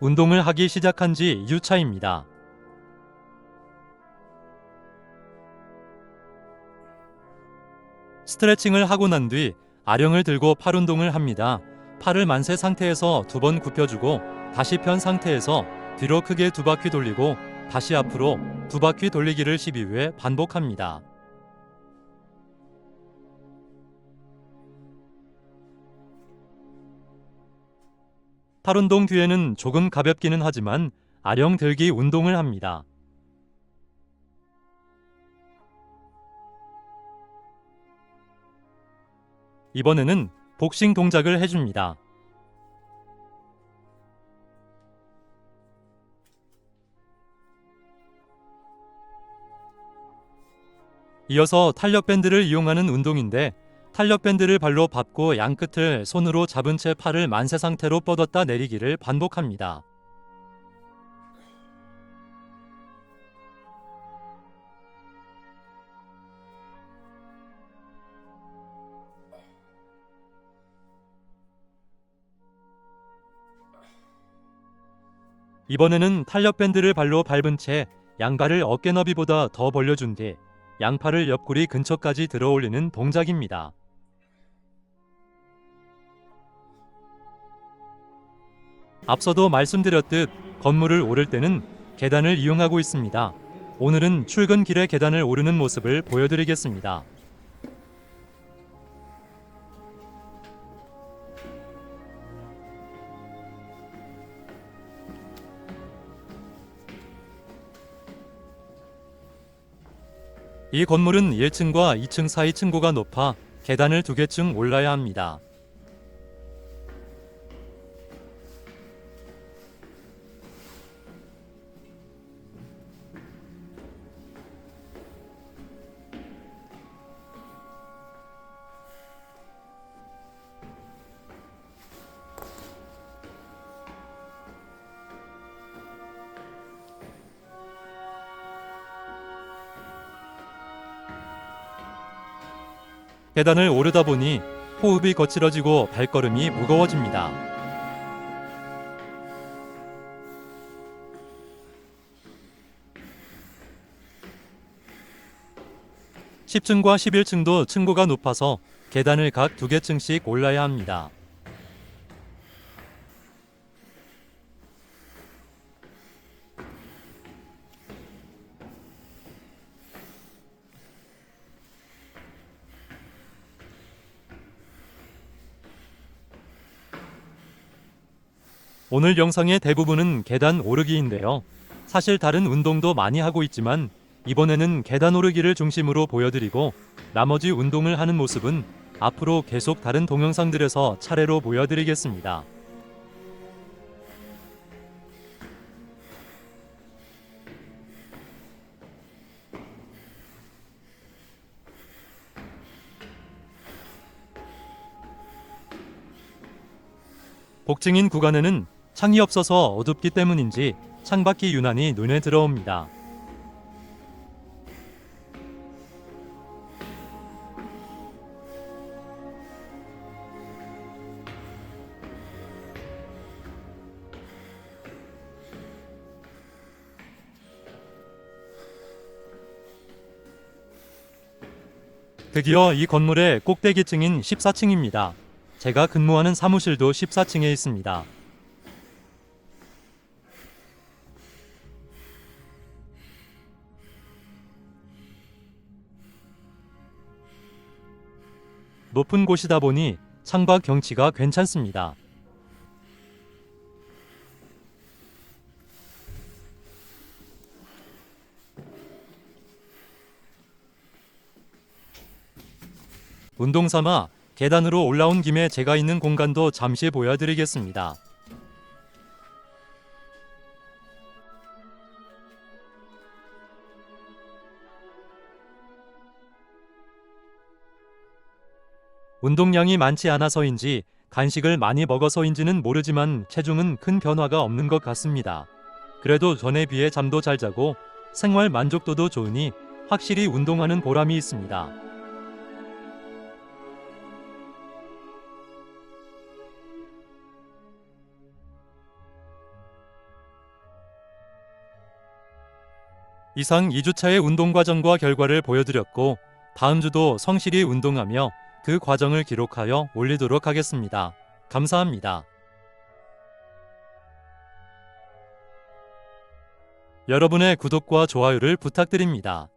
운동을 하기 시작한 지 2주차입니다. 스트레칭을 하고 난 뒤 아령을 들고 팔 운동을 합니다. 팔을 만세 상태에서 두 번 굽혀주고 다시 편 상태에서 뒤로 크게 두 바퀴 돌리고 다시 앞으로 두 바퀴 돌리기를 12회 반복합니다. 팔 운동 뒤에는 조금 가볍기는 하지만 아령 들기 운동을 합니다. 이번에는 복싱 동작을 해줍니다. 이어서 탄력 밴드를 이용하는 운동인데 탄력 밴드를 발로 밟고 양 끝을 손으로 잡은 채 팔을 만세 상태로 뻗었다 내리기를 반복합니다. 이번에는 탄력 밴드를 발로 밟은 채 양발을 어깨 너비보다 더 벌려준 뒤 양팔을 옆구리 근처까지 들어 올리는 동작입니다. 앞서도 말씀드렸듯 건물을 오를 때는 계단을 이용하고 있습니다. 오늘은 출근길에 계단을 오르는 모습을 보여드리겠습니다. 이 건물은 1층과 2층 사이 층고가 높아 계단을 두 개층 올라야 합니다. 계단을 오르다 보니 호흡이 거칠어지고 발걸음이 무거워집니다. (10층과 11층도) 층고가 높아서 계단을 각 두 개층씩 올라야 합니다. 오늘 영상의 대부분은 계단 오르기인데요. 사실 다른 운동도 많이 하고 있지만 이번에는 계단 오르기를 중심으로 보여드리고 나머지 운동을 하는 모습은 앞으로 계속 다른 동영상들에서 차례로 보여드리겠습니다. 복층인 구간에는 창이 없어서 어둡기 때문인지 창밖이 유난히 눈에 들어옵니다. 드디어 이 건물의 꼭대기층인 14층입니다. 제가 근무하는 사무실도 14층에 있습니다. 높은 곳이다 보니 창밖 경치가 괜찮습니다. 운동 삼아 계단으로 올라온 김에 제가 있는 공간도 잠시 보여드리겠습니다. 운동량이 많지 않아서인지 간식을 많이 먹어서인지는 모르지만 체중은 큰 변화가 없는 것 같습니다. 그래도 전에 비해 잠도 잘 자고 생활 만족도도 좋으니 확실히 운동하는 보람이 있습니다. 이상 2주차의 운동 과정과 결과를 보여드렸고 다음 주도 성실히 운동하며 그 과정을 기록하여 올리도록 하겠습니다. 감사합니다. 여러분의 구독과 좋아요를 부탁드립니다.